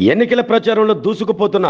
ఎన్నికల ప్రచారంలో దూసుకుపోతున్న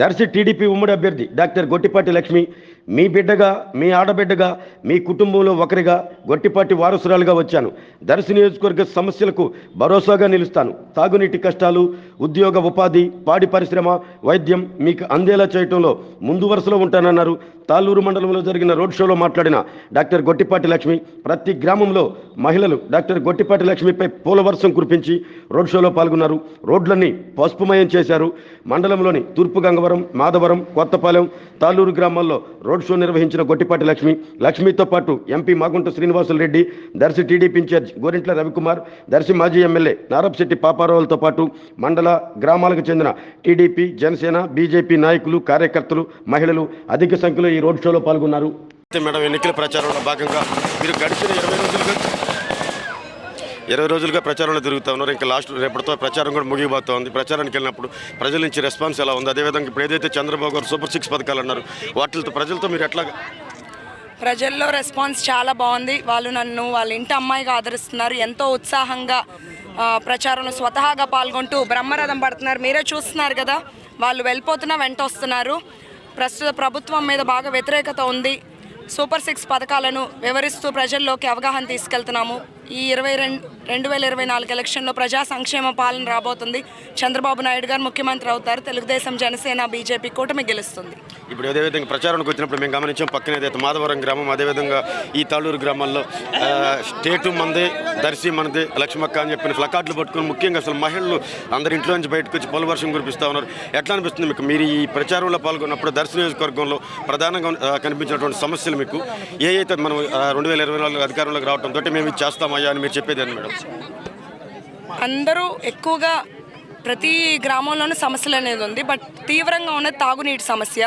దర్శి టీడీపీ ఉమ్మడి అభ్యర్థి డాక్టర్ గొట్టిపాటి లక్ష్మి. మీ బిడ్డగా మీ ఆడబిడ్డగా మీ కుటుంబంలో ఒకరిగా గొట్టిపాటి వారసురాలుగా వచ్చాను. దర్శి నియోజకవర్గ సమస్యలకు భరోసాగా నిలుస్తాను. తాగునీటి కష్టాలు ఉద్యోగ ఉపాధి పాడి పరిశ్రమ వైద్యం మీకు అందేలా చేయటంలో ముందు వరుసలో ఉంటానన్నారు. తాళ్ళూరు మండలంలో జరిగిన రోడ్ షోలో మాట్లాడిన డాక్టర్ గొట్టిపాటి లక్ష్మి ప్రతి గ్రామంలో మహిళలు డాక్టర్ గొట్టిపాటి లక్ష్మిపై పూల వర్షం కురిపించి రోడ్ షోలో పాల్గొన్నారు. రోడ్లన్నీ పసుపుమయం చేశారు. మండలంలోని తూర్పు గంగవరం మాధవరం కొత్తపాలెం తాలూరు గ్రామాల్లో రోడ్ షో నిర్వహించిన గొట్టిపాటి లక్ష్మి. లక్ష్మితో పాటు MP Magunta Srinivasulu Reddy Darsi TDP incharge Gorintla Ravikumar Darsi మాజీ ఎమ్మెల్యే నారప్శెట్టి పాపారావులతో పాటు మండల గ్రామాలకు చెందిన టీడీపీ జనసేన బీజేపీ నాయకులు కార్యకర్తలు మహిళలు అధిక సంఖ్యలో ఈ రోడ్ షోలో పాల్గొన్నారు. మేడం ఎన్నికల ప్రచారంలో భాగంగా మీరు గడిచిన ఇరవై రోజులుగా ఇరవై రోజులుగా ప్రచారంలో తిరుగుతూ ఉన్నారు. ఇంకా లాస్ట్ రేపటితో ప్రచారం కూడా ముగిపోతోంది ప్రచారానికి వెళ్ళినప్పుడు ప్రజల నుంచి రెస్పాన్స్ ఎలా ఉంది? అదేవిధంగా ఇప్పుడు ఏదైతే చంద్రబాబు గారు సూపర్ సిక్స్ పథకాలు అన్నారు వాటితో ప్రజలతో మీరు ఎట్లా ప్రజల్లో రెస్పాన్స్ చాలా బాగుంది. వాళ్ళు నన్ను వాళ్ళ ఇంటి అమ్మాయిగా ఆదరిస్తున్నారు. ఎంతో ఉత్సాహంగా ప్రచారంలో స్వతహాగా పాల్గొంటూ బ్రహ్మరథం పడుతున్నారు. మీరే చూస్తున్నారు కదా వాళ్ళు వెళ్ళిపోతున్నా వెంట వస్తున్నారు. ప్రస్తుత ప్రభుత్వం మీద బాగా వ్యతిరేకత ఉంది. సూపర్ సిక్స్ పథకాలను వివరిస్తూ ప్రజల్లోకి అవగాహన తీసుకెళ్తున్నాము. ఈ ఇరవై రెండు రెండు వేల ఇరవై నాలుగు ఎలక్షన్లో ప్రజా సంక్షేమ పాలన రాబోతుంది. చంద్రబాబు నాయుడు గారు ముఖ్యమంత్రి అవుతారు. తెలుగుదేశం జనసేన బీజేపీ కూటమి గెలుస్తుంది. ఇప్పుడు అదే విధంగా ప్రచారానికి వచ్చినప్పుడు మేము గమనించాం పక్కన ఏదైతే మాధవరం గ్రామం అదేవిధంగా ఈ తాళూరు గ్రామాల్లో స్టేటు మంది దర్శి మనది లక్ష్మక్క అని చెప్పిన ఫ్లకార్డులు పట్టుకుని ముఖ్యంగా అసలు మహిళలు అందరి ఇంట్లో నుంచి బయటకు వచ్చి పలు వర్షం కురిపిస్తూ ఉన్నారు. ఎట్లా అనిపిస్తుంది మీకు? మీరు ఈ ప్రచారంలో పాల్గొన్నప్పుడు దర్శి నియోజకవర్గంలో ప్రధానంగా కనిపించినటువంటి సమస్యలు మీకు ఏ అయితే మనం రెండు వేల ఇరవై నాలుగు అధికారంలోకి రావడంతో మేము ఇది చేస్తామయ్యా అని మీరు చెప్పేది మేడం? అందరూ ఎక్కువగా ప్రతి గ్రామంలోనూ సమస్యలు అనేది ఉంది బట్ తీవ్రంగా ఉన్నది తాగునీటి సమస్య.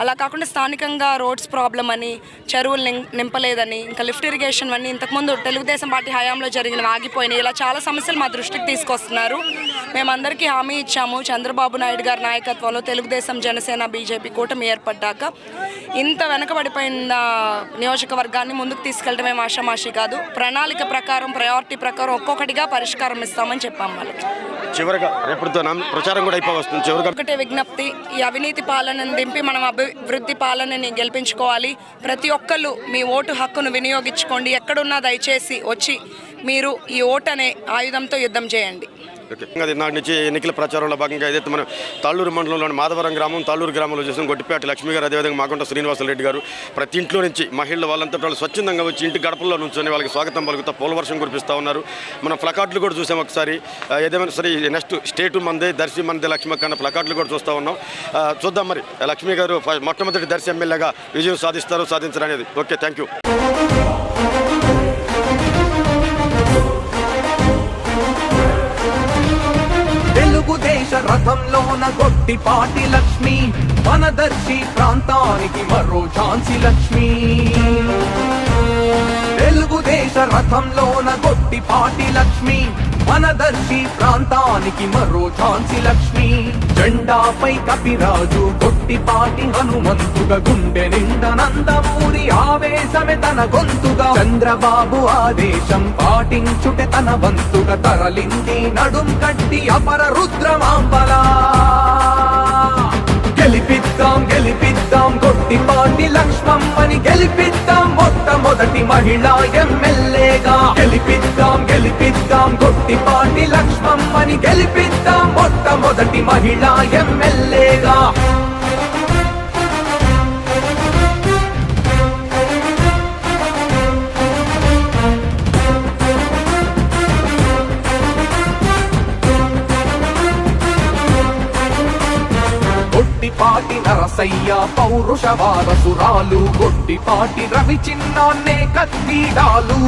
అలా కాకుండా స్థానికంగా రోడ్స్ ప్రాబ్లం అని చెరువులు నింపలేదని ఇంకా లిఫ్ట్ ఇరిగేషన్ అన్నీ ఇంతకుముందు తెలుగుదేశం పార్టీ హయాంలో జరిగిన ఆగిపోయినాయి. ఇలా చాలా సమస్యలు మా దృష్టికి తీసుకొస్తున్నారు. మేమందరికీ హామీ ఇచ్చాము. చంద్రబాబు నాయుడు గారి నాయకత్వంలో తెలుగుదేశం జనసేన బీజేపీ కూటమి ఏర్పడ్డాక ఇంత వెనకబడిపోయిన నియోజకవర్గాన్ని ముందుకు తీసుకెళ్ళడమే ఆషామాషి కాదు. ప్రణాళిక ప్రకారం ప్రయారిటీ ప్రకారం ఒక్కొక్కటిగా పరిష్కారం ఇస్తామని చెప్పాం వాళ్ళకి. చివరిగా ప్రచారం కూడా చివరిగా ఒకటే విజ్ఞప్తి ఈ అవినీతి పాలనను దింపి మనం అభివృద్ధి పాలనని గెలిపించుకోవాలి. ప్రతి ఒక్కళ్ళు మీ ఓటు హక్కును వినియోగించుకోండి. ఎక్కడున్నా దయచేసి వచ్చి మీరు ఈ ఓటు అనే ఆయుధంతో యుద్ధం చేయండి. అది నాటి నుంచి ఎన్నికల ప్రచారంలో భాగంగా ఏదైతే మనం తాళ్ళూరు మండలంలోని మాధవరం గ్రామం తాళ్ళూరు గ్రామంలో చూసిన గొట్టిపేట లక్ష్మి గారు అదేవిధంగా మాగుంట శ్రీనివాసరెడ్డి గారు ప్రతి ఇంట్లో నుంచి మహిళలు వాళ్ళంతా వాళ్ళు స్వచ్ఛందంగా వచ్చి ఇంటి గడపల్లో నుంచొని వాళ్ళకి స్వాగతం పలుకుతా పోలవర్షం కురిపిస్తూ ఉన్నారు. మనం ప్లకార్డులు కూడా చూసాం ఒకసారి. ఏదేమైనా సరే నెక్స్ట్ స్టేట్ మందే దర్శి మందే లక్ష్మి కన్నా ప్లకార్డులు కూడా చూస్తూ ఉన్నాం. చూద్దాం మరి. లక్ష్మి గారు మొట్టమొదటి దర్శి ఎమ్మెల్యేగా విజయం సాధిస్తారు సాధించరు అనేది. ఓకే థ్యాంక్ యూ రథంలోన గొట్టిపాటి లక్ష్మి మనదర్శి ప్రాంతానికి మరో ఝాన్సీ లక్ష్మి. తెలుగుదేశ రథంలోన గొట్టిపాటి లక్ష్మి మనదర్శి ప్రాంతానికి మరో ఝాన్సీ లక్ష్మి. జెండాపై కపిరాజు గొట్టిపాటి హనుమంతుగా గుండె నిండా నందమూరి ఆవేశమే తన గొంతుగా. చంద్రబాబు ఆదేశం పాటించుటే తన వంతుగా తరలింది నడుం కట్టి అపర రుద్రమాంబలా. గెలిపిద్దాం గెలిపిద్దాం. గొట్టిపాటి లక్ష్మమ్మని గెలిపిద్దాం. మొట్టమొదటి మహిళా ఎమ్మెల్యేగా. గెలిపిద్దాం గెలిపిద్దాం. గొట్టిపాటి లక్ష్మమ్మని గెలిపిద్దాం. మొట్టమొదటి మహిళా ఎమ్మెల్యేగా. గొట్టిపాటి పౌరుష వారసురాలు గొట్టిపాటి రవి చిన్నాన్నే కత్తిడాలు.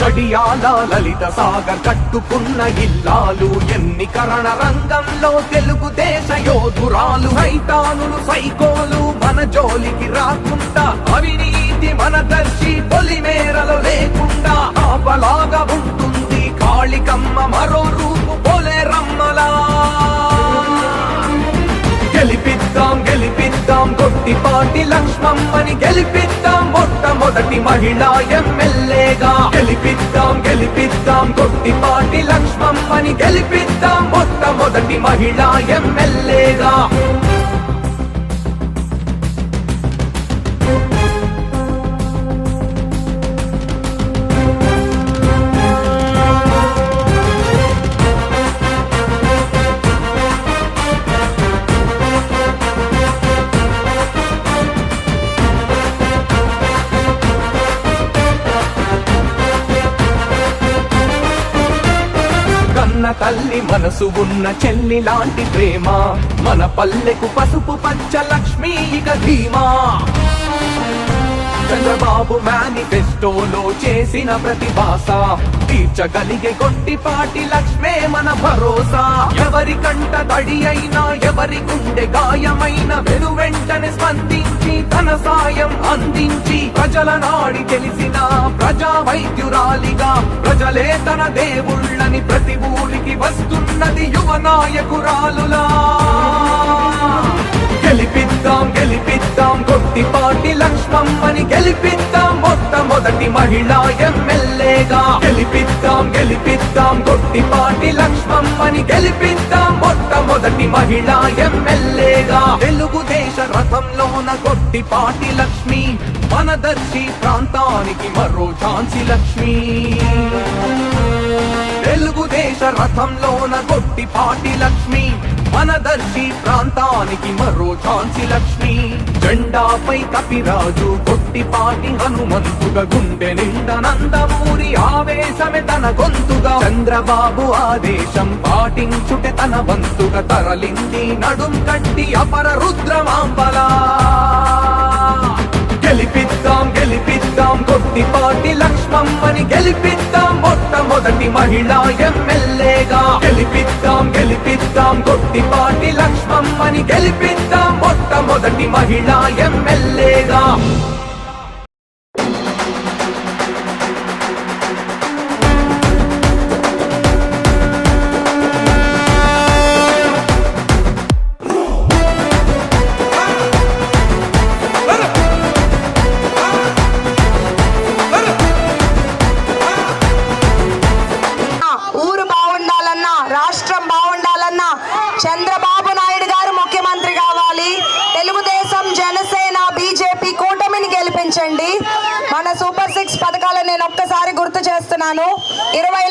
కడియాల లలిత సాగర్ కట్టుకున్న ఇల్లాలు ఎన్నికరణ రంగంలో తెలుగుదేశ యోధురాలు రైతానులు సైకోలు మన జోలికి రాకుండా అవినీతి మన దర్శి పొలిమేరలో లేకుండా ఆపలాగా ఉంటుంది కాళికమ్మ మరో రూపు పోలే రమ్మలా. గెలిపిద్దాం గెలిపిద్దాం గొట్టిపాటి లక్ష్మమ్మని గెలిపిద్దాం. మొట్టమొదటి మహిళా ఎమ్మెల్యేగా గెలిపిద్దాం గెలిపిద్దాం గొట్టిపాటి లక్ష్మమ్మని గెలిపిద్దాం. మొట్టమొదటి మహిళా ఎమ్మెల్యేగా మనసు ఉన్న చెల్లి లాంటి ప్రేమ. మన పల్లెకు పసుపు పచ్చ లక్ష్మీ ఇక ధీమా. చంద్రబాబు మేనిఫెస్టోలో చేసిన ప్రతి భాష తీర్చగలిగే కొట్టిపాటి లక్ష్మే మన భరోసా. ఎవరి కంట తడి అయినా ఎవరి గుండె గాయమైన వెను వెంటనే స్పందించి తన సాయం అందించి ప్రజల నాడి తెలిసిన ప్రజా వైద్యురాలిగా ప్రజలే తన దేవుళ్ళని ప్రతి ఊరికి వస్తున్నది యువ నాయకురాలులా. గెలిపిద్దాం గెలిపిద్దాం. గొట్టిపాటి లక్ష్మమ్మని గెలిపిద్దాం. మొట్టమొదటి మహిళా ఎమ్మెల్యేగా గెలిపిద్దాం గెలిపిద్దాం. గొట్టిపాటి లక్ష్మమ్మని గెలిపిద్దాం. మొట్టమొదటి మహిళా ఎమ్మెల్యేగా తెలుగుదేశ రథంలోన గొట్టిపాటి లక్ష్మి మనదర్శి ప్రాంతానికి మరో ఝాన్సీ లక్ష్మి. తెలుగుదేశ రథంలోన కొట్టిపాటి లక్ష్మి మనదర్శి ప్రాంతానికి మరో ఝాన్సీ లక్ష్మి. జెండాపై కపిరాజు కొట్టిపాటి హనుమంతుగా గుండె నిండా నందమూరి ఆవేశమే తన గొంతుగా. చంద్రబాబు ఆదేశం పాటించుటే తన వంతుగా తరలింది నడుం కట్టి అపర రుద్రమాంబలా. గెలిపి గెలిపిద్దాం గొట్టిపాటి లక్ష్మమ్మని గెలిపిద్దాం. మొట్టమొదటి మహిళా ఎమ్మెల్యేగా గెలిపిద్దాం గెలిపిద్దాం. గొట్టిపాటి లక్ష్మమ్మని గెలిపిద్దాం. మొట్టమొదటి మహిళా ఎమ్మెల్యేగా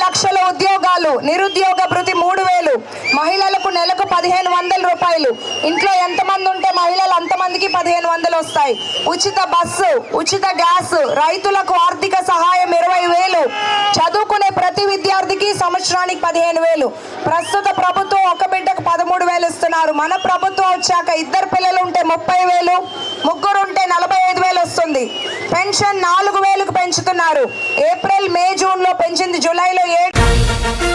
లక్షల ఉద్యోగాలు నిరుద్యోగ భృతి మూడు వేలు. మహిళలకు నెలకు పదిహేను వందల రూపాయలు. ఇంట్లో ఎంతమంది ఉంటే మహిళలు అంతమందికి పదిహేను వందలు వస్తాయి. ఉచిత బస్సు ఉచిత గ్యాస్ రైతులకు ఆర్థిక సహాయం ఇరవై వేలు. చదువుకునే ప్రతి విద్యార్థికి సంవత్సరానికి పదిహేను వేలు. ప్రస్తుత ప్రభుత్వం ఒక బిడ్డకు పదమూడు వేలు ఇస్తున్నారు. మన ప్రభుత్వం వచ్చాక ఇద్దరు పిల్లలు ఉంటే ముప్పై వేలు ముగ్గురు ఉంటే నలభై ఐదు వేలు వస్తుంది. పెన్షన్ నాలుగు వేలు పెంచుతున్నారు ఏప్రిల్ మే జూన్లో పెంచింది జూలైలో ఏ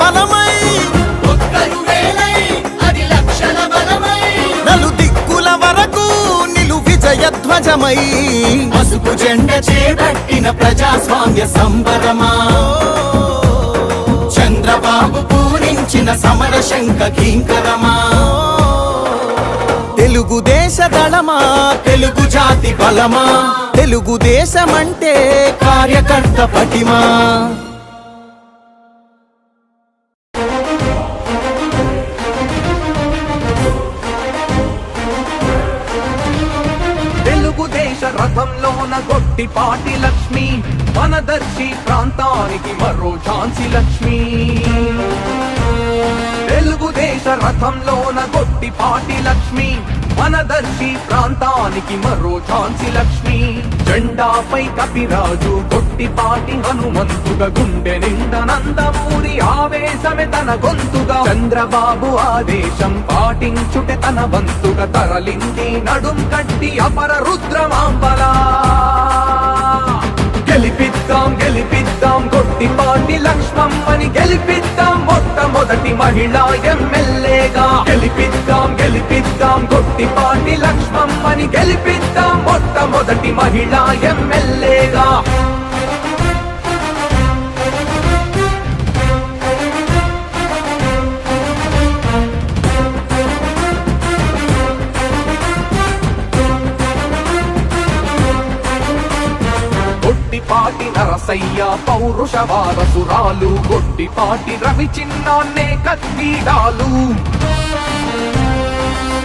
బలమై నలు దిక్కుల వరకు నిలు విజయ ధ్వజమై. పసుపు జెండ చేపట్టిన ప్రజాస్వామ్య సంబరమా? చంద్రబాబు పూరించిన సమర శంఖ కింకరమా తెలుగుదేశ దళమా? తెలుగు జాతి బలమా? తెలుగుదేశమంటే కార్యకర్త పటిమా? కొట్టి పాటి లక్ష్మి మనదర్శి ప్రాంతానికి మరో ఝాన్సీ లక్ష్మి. తెలుగుదేశ రథంలోన గొట్టిపాటి లక్ష్మి మనదర్శి ప్రాంతానికి మరో ఝాన్సీ లక్ష్మి. జెండాపై కపిరాజు కొట్టిపాటి హనుమంతుగా గుండె నిండా నందమూరి ఆవేశమే తన గొంతుగా. చంద్రబాబు ఆదేశం పాటించుటే తన వంతుగా తరలింది నడుం కట్టి అపర రుద్రమాంబలా. గెలిపిద్దాం గెలిపిద్దాం కొట్టిపాటి లక్ష్మమ్మని గెలిపిద్దాం. మొట్టమొదటి మహిళా ఎమ్మెల్యేగా. గెలిపిద్దాం గెలిపిద్దాం గొట్టిపాటి లక్ష్మమ్మని గెలిపిద్దాం. మొట్టమొదటి మహిళా ఎమ్మెల్యేగా. నరసయ్య పౌరుష వారసురాలు గొట్టిపాటి రవి చిన్నాన్నే కత్తిడాలు.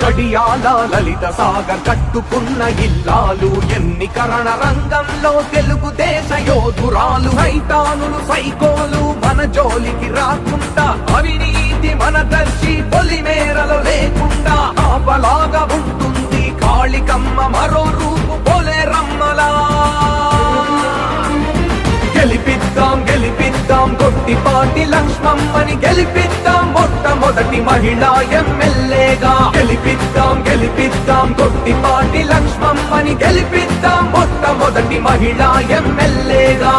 కడియాల లలిత సాగర్ కట్టుకున్న ఇల్లాలు ఎన్నికరణ రంగంలో తెలుగుదేశ యోధురాలు సైతానులు సైకోలు మన జోలికి రాకుండా అవినీతి మన దర్శి పొలిమేరలో లేకుండా ఆపలాగా ఉంటుంది కాళికమ్మ మరో రూపు పొలే రమ్మలా. గెలిపిద్దాం గెలిపిద్దాం. గొట్టిపాటి లక్ష్మమ్మని గెలిపిద్దాం. మొట్టమొదటి మహిళా ఎమ్మెల్యేగా గెలిపిద్దాం గెలిపిద్దాం. గొట్టిపాటి లక్ష్మమ్మని గెలిపిద్దాం. మొట్టమొదటి మహిళా ఎమ్మెల్యేగా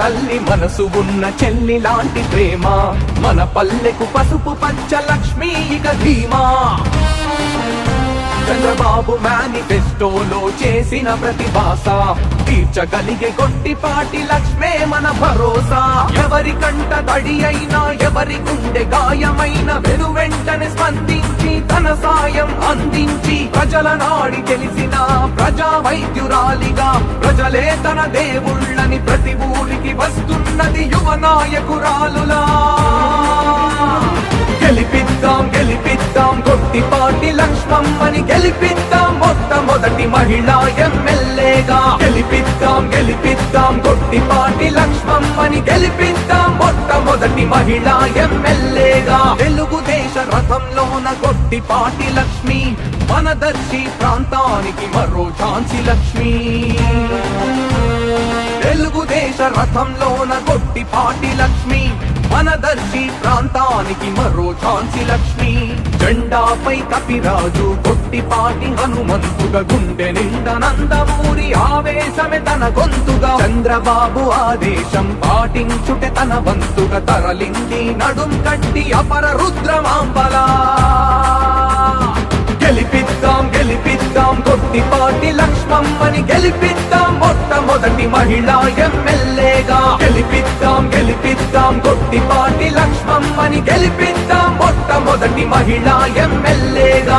తల్లి మనసు ఉన్న చెల్లి లాంటి ప్రేమ. మన పల్లెకు పసుపు పచ్చ లక్ష్మీ ఇక ధీమా. చంద్రబాబు మేనిఫెస్టోలో చేసిన ప్రతి భాష తీర్చగలిగే కొట్టిపాటి లక్ష్మే మన భరోసా. ఎవరి కంట తడి అయినా ఎవరి గుండె గాయమైన వెను వెంటనే స్పందించి తన సాయం అందించి ప్రజల నాడి తెలిసిన ప్రజా వైద్యురాలిగా ప్రజలే తన దేవుళ్ళని ప్రతి ఊరికి వస్తున్నది యువ నాయకురాలులా. లక్ష్మమ్మని గెలిపిద్దాం మొట్టమొదటి మహిళా ఎమ్మెల్యేగా. గెలిపిద్దాం గెలిపిద్దాం గొట్టిపాటి లక్ష్మమ్మని గెలిపిద్దాం మొట్టమొదటి మహిళా ఎమ్మెల్యేగా. తెలుగుదేశ రథంలోన గొట్టిపాటి లక్ష్మి మనదర్శి ప్రాంతానికి మరో ఝాన్సీ లక్ష్మి. తెలుగుదేశ రథంలోన గొట్టిపాటి లక్ష్మి మనదర్శి ప్రాంతానికి మరో ఝాన్సీ లక్ష్మి. జెండాపై కపిరాజు కొట్టిపాటి హనుమంతుగా గుండె నిండా నందమూరి ఆవేశమే తన గొంతుగా. చంద్రబాబు ఆదేశం పాటించుటే తన వంతుగా తరలింది నడుం కట్టి అపర రుద్రమాంబలా. గెలిపిద్దాం గెలిపిద్దాం కొట్టిపాటి లక్ష్మమ్మని గెలిపిద్దాం. మొట్టమొదటి మహిళా ఎమ్మెల్యేగా. గెలిపిద్దాం గెలిపిద్దాం. గెలిపిద్దాం గొట్టిపాటి లక్ష్మమ్మని గెలిపిద్దాం. మొట్టమొదటి మహిళా ఎమ్మెల్యేగా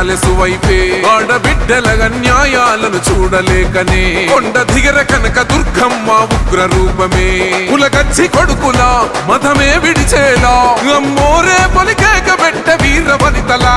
ప్యాలెసు వైపే ఆడబిడ్డల అన్యాయాలను చూడలేకనే. కొండ దిగర కనక దుర్గమ్మ ఉగ్ర రూపమే. కులగచ్చి కొడుకులా మతమే విడిచేలా. అమ్మోరే పొలికేక పెట్ట వీర వనితలా.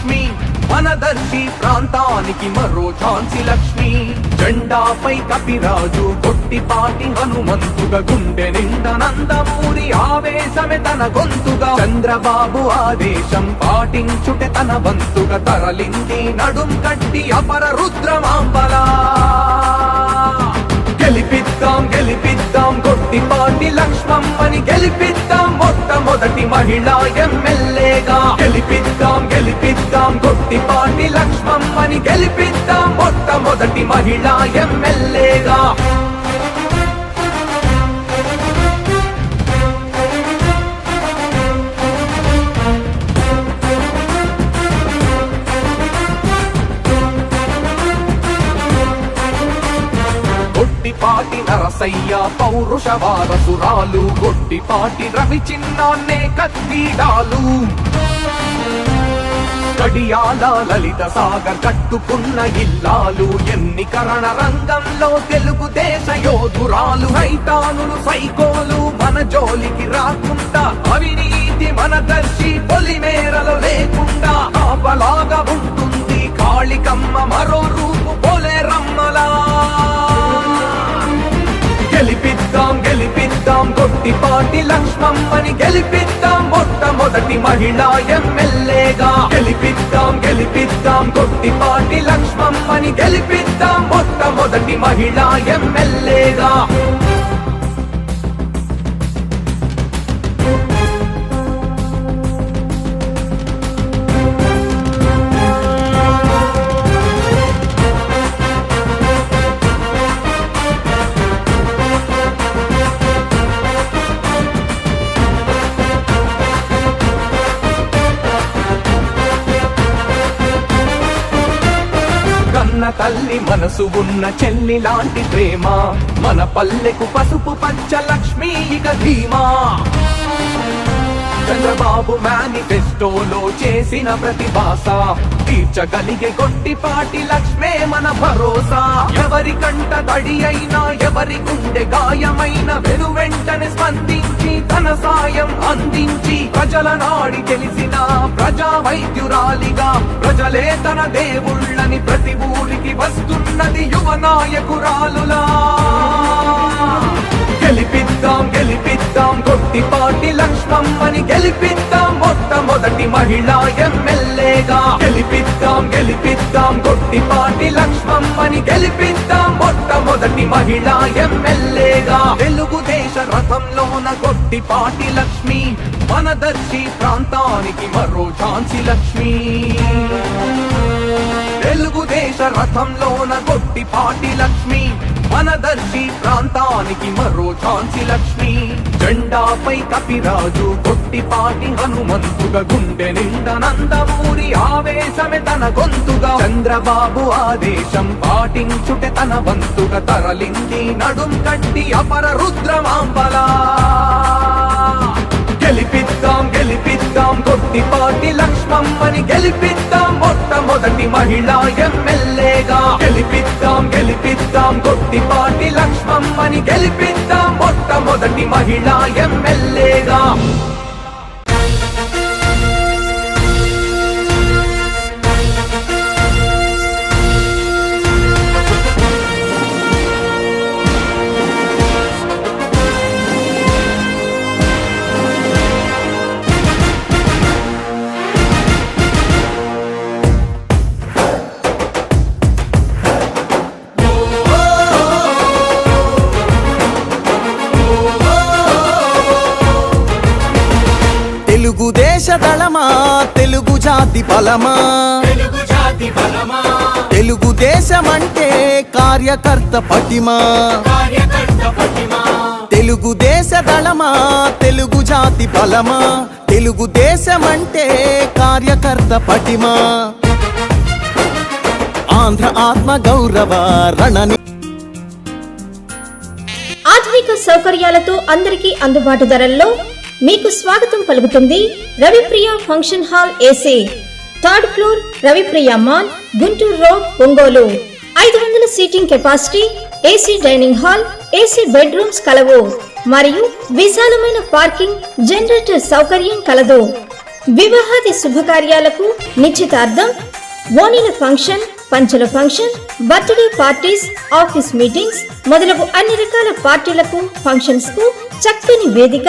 లక్ష్మి. మనదర్శి ప్రాంతానికి మరో ఝాన్సీ లక్ష్మి. జెండాపై కపిరాజు కొట్టిపాటి హనుమంతుగా గుండె నిండా నందమూరి ఆవేశమే తన గొంతుగా. చంద్రబాబు ఆదేశం పాటించుటే తన వంతుగా తరలింది నడుం కట్టి అపర రుద్రమాంబలా. గెలిపిద్దాం గెలిపిద్దాం గొట్టిపాటి లక్ష్మమ్మని గెలిపిద్దాం మొట్టమొదటి మహిళా ఎమ్మెల్యేగా. గెలిపిద్దాం గెలిపిద్దాం గొట్టిపాటి లక్ష్మమ్మని గెలిపిద్దాం మొట్టమొదటి మహిళా ఎమ్మెల్యేగా. గొట్టిపాటి నరసయ్య పౌరుష వారసురాలు గొట్టిపాటి రవి చిన్నాన్నే కత్తిడాలు. కడియాల లలిత సాగర్ కట్టుకున్న ఇల్లాలు ఎన్నికరణ రంగంలో తెలుగుదేశ యోధురాలు రైతానులు సైకోలు మన జోలికి రాకుండా అవినీతి మన దర్శి పొలిమేరలో లేకుండా ఆపలాగా ఉంటుంది కాళికమ్మ మరో రూపు పోలే రమ్మలా. గెలిపిద్దాం గొట్టిపాటి లక్ష్మమ్మని గెలిపిద్దాం. మొట్టమొదటి మహిళా ఎమ్మెల్యేగా గెలిపిద్దాం గెలిపిద్దాం. గొట్టిపాటి లక్ష్మమ్మని గెలిపిద్దాం. మొట్టమొదటి మహిళా ఎమ్మెల్యేగా తల్లి మనసు ఉన్న చెల్లి లాంటి ప్రేమ. మన పల్లెకు పసుపు పచ్చ లక్ష్మీ ఇక ధీమా. చంద్రబాబు మేనిఫెస్టోలో చేసిన ప్రతిభాస. తీర్చగలిగే గొట్టిపాటి లక్ష్మే మన భరోసా. ఎవరి కంట తడి అయినా ఎవరి గుండె గాయమైన వెను వెంటనే స్పందించి ధన సాయం అందించి ప్రజల నాడి తెలిసిన ప్రజా వైద్యురాలిగా ప్రజలే తన దేవుళ్ళని ప్రతి ఊరికి వస్తున్నది యువ నాయకురాలులా. గెలిపిద్దాం గెలిపిద్దాం కొట్టిపాటి లక్ష్మమ్మని గెలిపిద్దాం మొట్టమొదటి మహిళా ఎమ్మెల్యేగా. గెలిపిద్దాం గెలిపిద్దాం కొట్టిపాటి లక్ష్మమ్మని గెలిపిద్దాం మొట్టమొదటి మహిళా ఎమ్మెల్యేగా. తెలుగుదే రథంలోన గొట్టిపాటి లక్ష్మి మనదర్శి ప్రాంతానికి మరో ఝాన్సీ లక్ష్మి. తెలుగుదేశ రథంలోన గొట్టిపాటి లక్ష్మి మనదర్శి ప్రాంతానికి మరో ఝాన్సీ లక్ష్మి. జెండాపై కపిరాజు గొట్టిపాటి హనుమంతుగా గుండె నిండా నందమూరి ఆవేశమే తన గొంతు గొంతుగా చంద్రబాబు ఆదేశం పాటించుటే తన వంతుగా తరలింది నడుం కట్టి అపర రుద్రమాంబలా. గెలిపిద్దాం గెలిపిద్దాం గొట్టిపాటి లక్ష్మమ్మని గెలిపిద్దాం. మొట్టమొదటి మహిళా ఎమ్మెల్యేగా. గెలిపిద్దాం గెలిపిద్దాం గొట్టిపాటి లక్ష్మమ్మని గెలిపిద్దాం. మొట్టమొదటి మహిళా ఎమ్మెల్యేగా. తెలుగుదేశ దళమా తెలుగు జాతి బలమా? తెలుగుదేశమంటే కార్యకర్త పటిమా? తెలుగుదేశ దళమా తెలుగు జాతి బలమా? తెలుగుదేశమంటే కార్యకర్త పటిమా? ఆంధ్ర ఆత్మ గౌరవ రణని ఆధునిక సౌకర్యాలతో అందరికీ అందుబాటు ధరల్లో మీకు స్వాగతం పలుకుతుంది Ravipriya function hall AC. Third floor Ravipriya mall Guntur road Ongole. ఐదు వందల seating capacity AC dining hall AC bedrooms కలవు. మరియు విశాలమైన పార్కింగ్ జనరేటర్ సౌకర్యం కలదు. వివాహాది శుభకార్యాలకు నిశ్చితార్థం ఓణీల function పంచల function birthday parties office meetings మొదలగు అన్ని రకాల పార్టీలకు ఫంక్షన్స్కు చక్కని వేదిక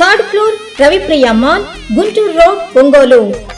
Third floor Ravipriya mall Guntur road Ongole.